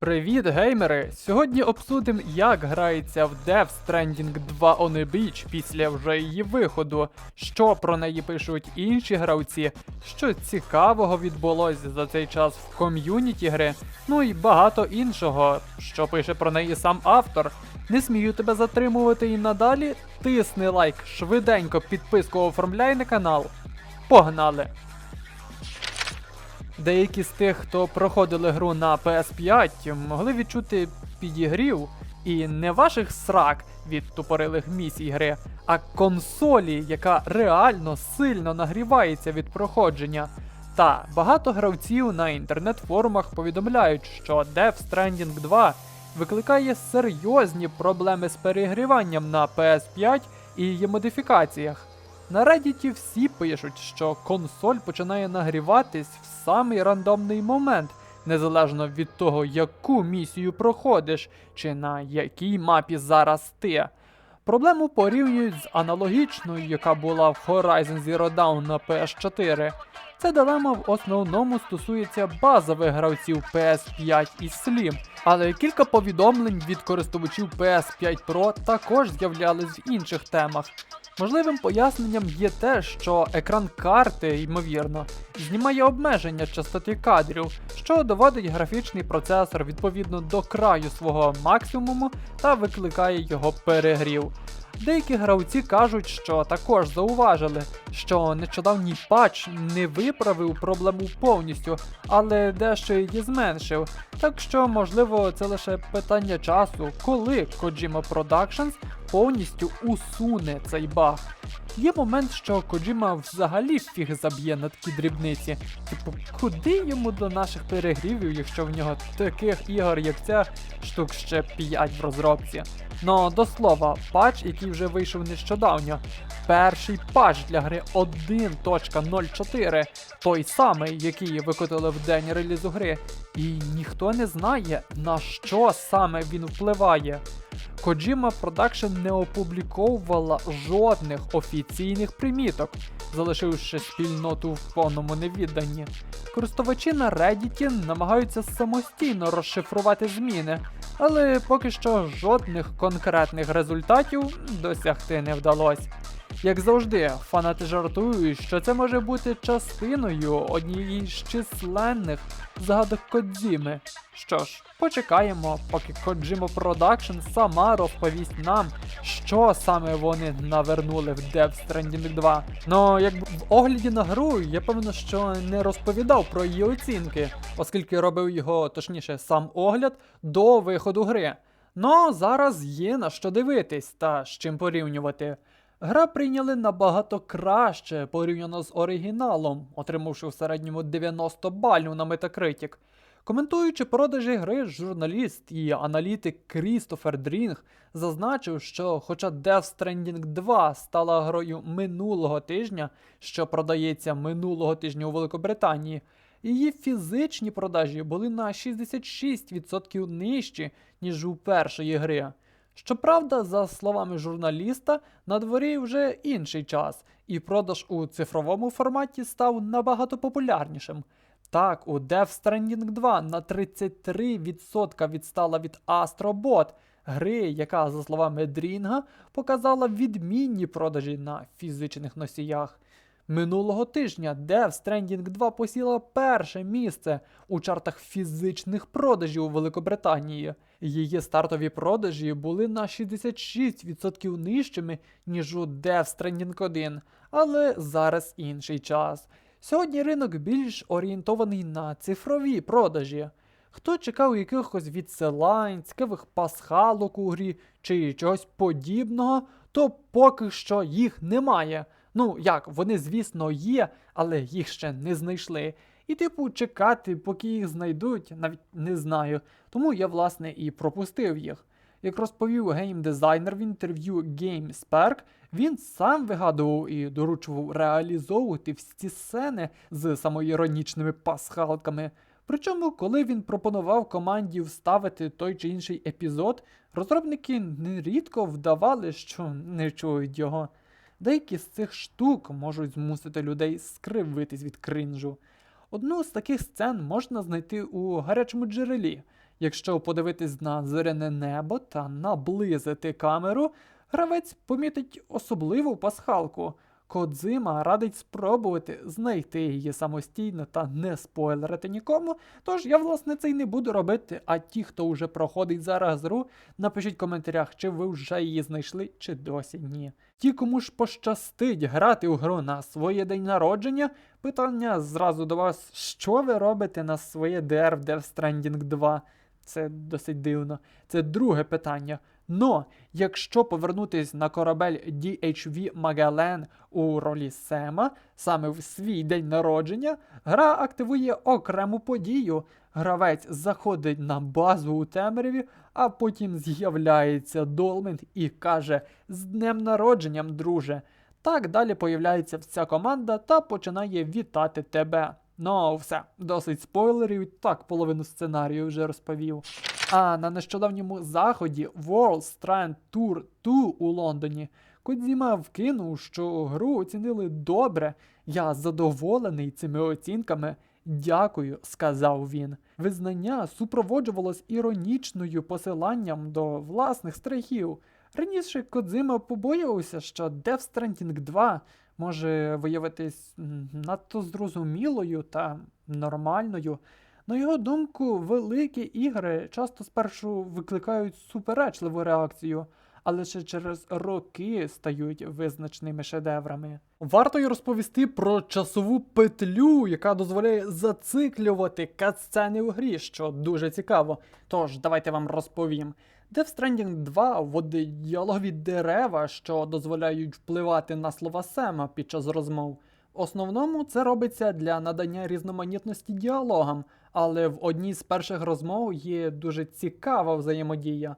Привіт, геймери! Сьогодні обсудимо, як грається в Death Stranding 2 on a Beach після вже її виходу, що про неї пишуть інші гравці, що цікавого відбулось за цей час в ком'юніті гри, ну і багато іншого, що пише про неї сам автор. Не смію тебе затримувати і надалі. Тисни лайк, швиденько підписку оформляй на канал. Погнали! Деякі з тих, хто проходили гру на PS5, могли відчути підігрів і не ваших срак від тупорилих місій гри, а консолі, яка реально сильно нагрівається від проходження. Та багато гравців на інтернет-форумах повідомляють, що Death Stranding 2 викликає серйозні проблеми з перегріванням на PS5 і її модифікаціях. На Reddit всі пишуть, що консоль починає нагріватись в самий рандомний момент, незалежно від того, яку місію проходиш, чи на якій мапі зараз ти. Проблему порівнюють з аналогічною, яка була в Horizon Zero Dawn на PS4. Ця дилема в основному стосується базових гравців PS5 і Slim, але кілька повідомлень від користувачів PS5 Pro також з'являлись в інших темах. Можливим поясненням є те, що екран карти, ймовірно, знімає обмеження частоти кадрів, що доводить графічний процесор відповідно до краю свого максимуму та викликає його перегрів. Деякі гравці кажуть, що також зауважили, що нещодавній патч не виправив проблему повністю, але дещо її зменшив. Так що, можливо, це лише питання часу, коли Kojima Productions повністю усуне цей баг. Є момент, що Коджіма взагалі фіг заб'є на такі дрібниці. Типу, куди йому до наших перегрівів, якщо в нього таких ігор, як ця, штук ще 5 в розробці. Но до слова, патч, який вже вийшов нещодавно. Перший патч для гри 1.04, той самий, який викотили в день релізу гри, і ніхто не знає, на що саме він впливає. Kojima Production не опубліковувала жодних офіційних приміток, залишивши спільноту в повному невідданні. Користувачі на Reddit намагаються самостійно розшифрувати зміни, але поки що жодних конкретних результатів досягти не вдалося. Як завжди, фанати жартують, що це може бути частиною однієї з численних згадок Кодзіми. Що ж, почекаємо, поки Kojima Production сама розповість нам, що саме вони навернули в Death Stranding 2. Ну, якби в огляді на гру я певно, що не розповідав про її оцінки, оскільки робив його, точніше, сам огляд до виходу гри. Ну, зараз є на що дивитись та з чим порівнювати. Гра прийняли набагато краще порівняно з оригіналом, отримавши в середньому 90 балів на Metacritic. Коментуючи продажі гри, журналіст і аналітик Крістофер Дрінг зазначив, що хоча Death Stranding 2 стала грою минулого тижня, що продається минулого тижня у Великобританії, її фізичні продажі були на 66% нижчі, ніж у першої гри. Щоправда, за словами журналіста, на дворі вже інший час, і продаж у цифровому форматі став набагато популярнішим. Так, у Death Stranding 2 на 33% відстала від Astrobot, гри, яка, за словами Дрінга, показала відмінні продажі на фізичних носіях. Минулого тижня Death Stranding 2 посіла перше місце у чартах фізичних продажів у Великобританії. Її стартові продажі були на 66% нижчими, ніж у Death Stranding 1, але зараз інший час. Сьогодні ринок більш орієнтований на цифрові продажі. Хто чекав якихось відсилань, цікавих пасхалок у грі чи чогось подібного, то поки що їх немає. Ну як, вони, звісно, є, але їх ще не знайшли. І, типу, чекати, поки їх знайдуть, навіть не знаю. Тому я, власне, і пропустив їх. Як розповів геймдизайнер в інтерв'ю GameSpark, він сам вигадував і доручував реалізовувати всі сцени з самоіронічними пасхалками. Причому, коли він пропонував команді вставити той чи інший епізод, розробники нерідко вдавали, що не чують його. Деякі з цих штук можуть змусити людей скривитись від кринжу. Одну з таких сцен можна знайти у гарячому джерелі, Якщо подивитись на зоряне небо та наблизити камеру, гравець помітить особливу пасхалку. Кодзима радить спробувати знайти її самостійно та не спойлерити нікому. Тож я, власне, це й не буду робити. А ті, хто вже проходить зараз гру, напишіть в коментарях, чи ви вже її знайшли, чи досі ні. Ті, кому ж пощастить грати у гру на своє день народження, питання зразу до вас: що ви робите на своє DR в Death Stranding 2? Це досить дивно. Це друге питання. Но якщо повернутись на корабель DHV Magellan у ролі Сема саме в свій день народження, гра активує окрему подію. Гравець заходить на базу у темряві, а потім з'являється Долмент і каже: З днем народженням, друже. Так далі появляється вся команда та починає вітати тебе. Ну, все, досить спойлерів, так половину сценарію вже розповів. А на нещодавньому заході World Strand Tour 2 у Лондоні Кодзіма вкинув, що гру оцінили добре. Я задоволений цими оцінками. Дякую, сказав він. Визнання супроводжувалось іронічною посиланням до власних страхів. Раніше Кодзима побоювався, що Death Stranding 2 може виявитись надто зрозумілою та нормальною. На його думку, великі ігри часто спершу викликають суперечливу реакцію, а лише через роки стають визначними шедеврами. Варто й розповісти про часову петлю, яка дозволяє зациклювати катсцени у грі, що дуже цікаво. Тож, давайте вам розповім. Death Stranding 2 вводить діалогові дерева, що дозволяють впливати на слова Сема під час розмов. В основному це робиться для надання різноманітності діалогам, але в одній з перших розмов є дуже цікава взаємодія.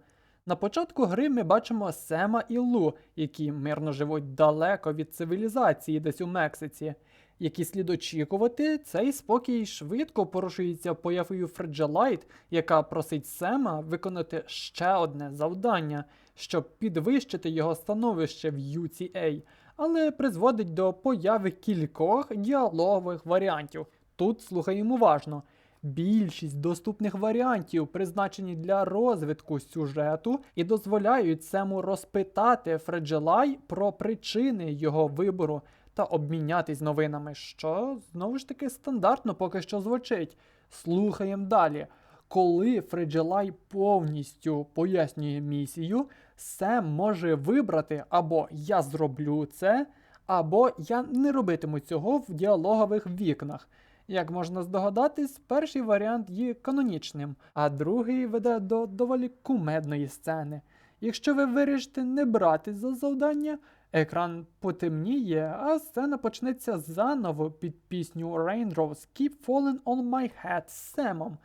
На початку гри ми бачимо Сема і Лу, які мирно живуть далеко від цивілізації десь у Мексиці. Які слід очікувати, цей спокій швидко порушується появою Фреджелайт, яка просить Сема виконати ще одне завдання, щоб підвищити його становище в UCA, але призводить до появи кількох діалогових варіантів. Тут слухаємо уважно. Більшість доступних варіантів призначені для розвитку сюжету і дозволяють Сему розпитати Фреджелай про причини його вибору та обмінятись новинами, що знову ж таки стандартно поки що звучить. Слухаємо далі. Коли Фреджелай повністю пояснює місію, Сем може вибрати або я зроблю це, або я не робитиму цього в діалогових вікнах. Як можна здогадатись, перший варіант є канонічним, а другий веде до доволі кумедної сцени. Якщо ви вирішите не брати за завдання, екран потемніє, а сцена почнеться заново під пісню Raindrops Keep Falling on My Head з Семом.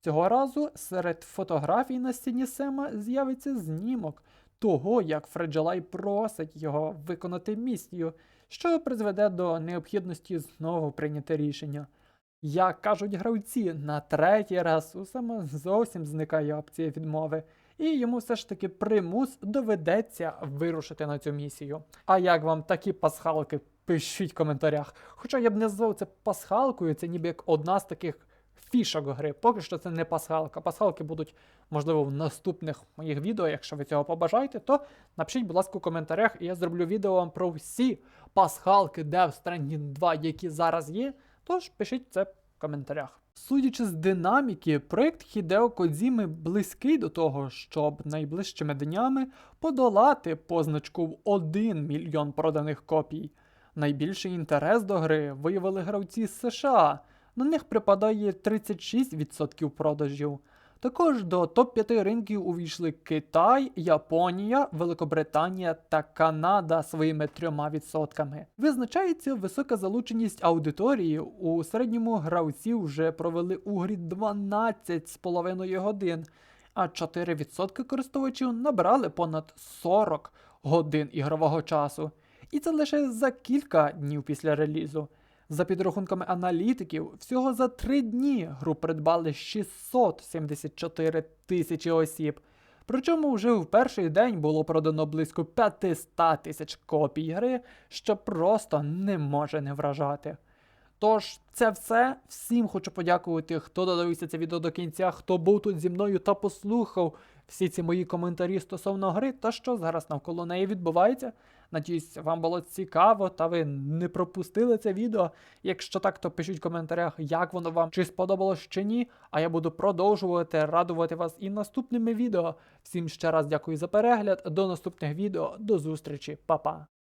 Цього разу серед фотографій на стіні Сема з'явиться знімок того, як Фреджелай просить його виконати місію, що призведе до необхідності знову прийняти рішення. Як кажуть гравці, на третій раз у Сема зовсім зникає опція відмови, і йому все ж таки примус доведеться вирушити на цю місію. А як вам такі пасхалки? Пишіть в коментарях. Хоча я б не назвав це пасхалкою, це ніби як одна з таких фішок гри. Поки що це не пасхалка. Пасхалки будуть, можливо, в наступних моїх відео. Якщо ви цього побажаєте, то напишіть, будь ласка, у коментарях, і я зроблю відео вам про всі пасхалки Death Stranding 2, які зараз є. Тож пишіть це в коментарях. Судячи з динаміки, проект Хідео Кодзіми близький до того, щоб найближчими днями подолати позначку в 1 мільйон проданих копій. Найбільший інтерес до гри виявили гравці з США. На них припадає 36% продажів. Також до топ-5 ринків увійшли Китай, Японія, Великобританія та Канада своїми 3%. Визначається висока залученість аудиторії. У середньому гравці вже провели у грі 12,5 годин, а 4% користувачів набрали понад 40 годин ігрового часу. І це лише за кілька днів після релізу. За підрахунками аналітиків, всього за три дні гру придбали 674 тисячі осіб. Причому вже в перший день було продано близько 500 тисяч копій гри, що просто не може не вражати. Тож, це все. Всім хочу подякувати, хто додивився це відео до кінця, хто був тут зі мною та послухав всі ці мої коментарі стосовно гри та що зараз навколо неї відбувається. Надіюсь, вам було цікаво та ви не пропустили це відео. Якщо так, то пишіть в коментарях, як воно вам чи сподобалось чи ні. А я буду продовжувати радувати вас і наступними відео. Всім ще раз дякую за перегляд. До наступних відео, до зустрічі, Па-па.